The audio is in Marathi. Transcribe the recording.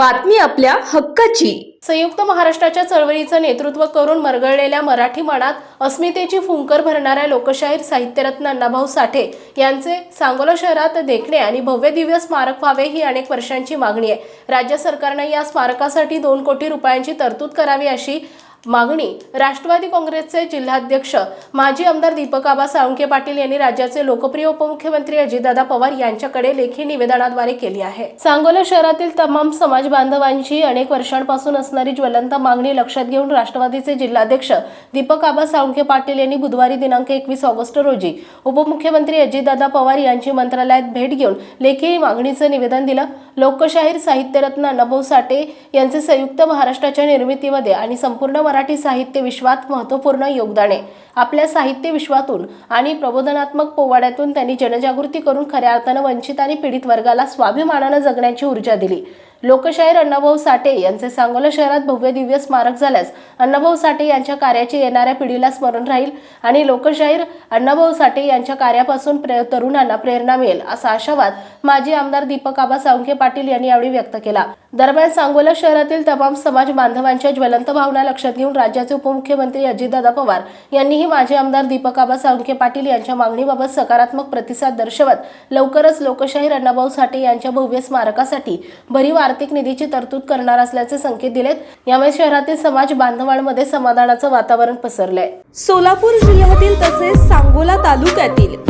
बातमी आपल्या हक्काची. संयुक्त महाराष्ट्राच्या चळवळीचं नेतृत्व करून मरगळलेल्या मराठी मनात अस्मितेची फुंकर भरणाऱ्या लोकशाहीर साहित्यरत्न अण्णाभाऊ साठे यांचे सांगोला शहरात देखणे आणि भव्य दिव्य स्मारक व्हावे ही अनेक वर्षांची मागणी आहे. राज्य सरकारने या स्मारकासाठी दोन कोटी रुपयांची तरतूद करावी अशी मागणी. राष्ट्रवादी काँग्रेसचे जिल्हाध्यक्ष माजी आमदार दीपक आबा साळुंके पाटील यांनी राज्याचे लोकप्रिय उपमुख्यमंत्री अजितदादा पवार यांच्याकडे लेखी निवेदनाद्वारे केली आहे. सांगोला शहरातील तमाम समाज बांधवांची अनेक वर्षांपासून असणारी ज्वलंत मागणी लक्षात घेऊन राष्ट्रवादीचे जिल्हाध्यक्ष दीपक आबा साळुंके पाटील यांनी बुधवारी दिनांक एकवीस ऑगस्ट रोजी उपमुख्यमंत्री अजितदादा पवार यांची मंत्रालयात भेट घेऊन लेखी मागणीचं निवेदन दिलं. लोकशाहीर साहित्यरत्न अण्णाभाऊ साठे यांचे संयुक्त महाराष्ट्राच्या निर्मितीमध्ये आणि संपूर्ण मराठी साहित्य विश्वात महत्त्वपूर्ण योगदान आहे. आपल्या साहित्य विश्वातून आणि प्रबोधनात्मक पोवाड्यातून त्यांनी जनजागृती करून खऱ्या अर्थानं वंचित आणि पीडित वर्गाला स्वाभिमानानं जगण्याची ऊर्जा दिली. लोकशाहीर अण्णाभाऊ साठे यांचे सांगोला शहरात भव्य दिव्य स्मारक झाल्यास अण्णाभाऊ साठे यांच्या कार्याचे येणाऱ्या पिढीला स्मरण राहील आणि लोकशाहीर अण्णाभाऊ साठे यांच्या कार्यापासून प्रे तरुणांना प्रेरणा मिळेल असा आशावाद माजी आमदार दीपक आबा सावंखे पाटील यांनी यावेळी व्यक्त केला. दरम्यान सांगोला शहरातील तमाम समाज बांधवांच्या ज्वलंत भावना लक्षात घेऊन राज्याचे उपमुख्यमंत्री अजितदादा पवार यांनीही माजी आमदार दीपकाबा साळुंखे पाटील यांच्या मागणीबाबत सकारात्मक प्रतिसाद दर्शवत लवकरच लोकशाहीर अण्णाभाऊ साठे यांच्या भव्य स्मारकासाठी भरीव आर्थिक निधीची तरतूद करणार असल्याचे संकेत दिलेत. यामुळे शहरातील समाज बांधवांमध्ये समाधानाचं वातावरण पसरलंय. सोलापूर जिल्ह्यातील तसेच सांगोला तालुक्यातील